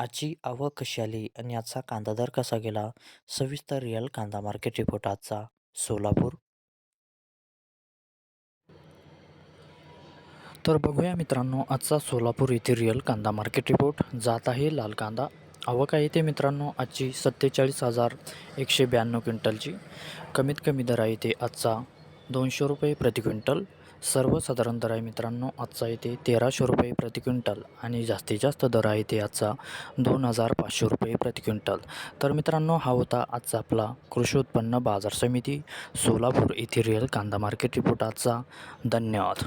आजची आवक कशी आली आणि आजचा कांदा दर कसा गेला? सविस्तर रिअल कांदा मार्केट रिपोर्ट आजचा सोलापूर. तर बघूया मित्रांनो आजचा सोलापूर येथे रिअल कांदा मार्केट रिपोर्ट जात आहे लाल कांदा. आवक आहे ते मित्रांनो आजची सत्तेचाळीस हजार एकशे ब्याण्णव क्विंटलची. कमीत कमी दर आहे ते आजचा दोनशे रुपये प्रति क्विंटल. सर्वसाधारण दर आहे मित्रांनो आजचा येते तेराशे रुपये प्रति क्विंटल आणि जास्तीत जास्त दर आहे ते आजचा दोन हजार पाचशे रुपये प्रति क्विंटल. तर मित्रांनो हा होता आजचा आपला कृषी उत्पन्न बाजार समिती सोलापूर येथे रिअल कांदा मार्केट रिपोर्ट आजचा. धन्यवाद.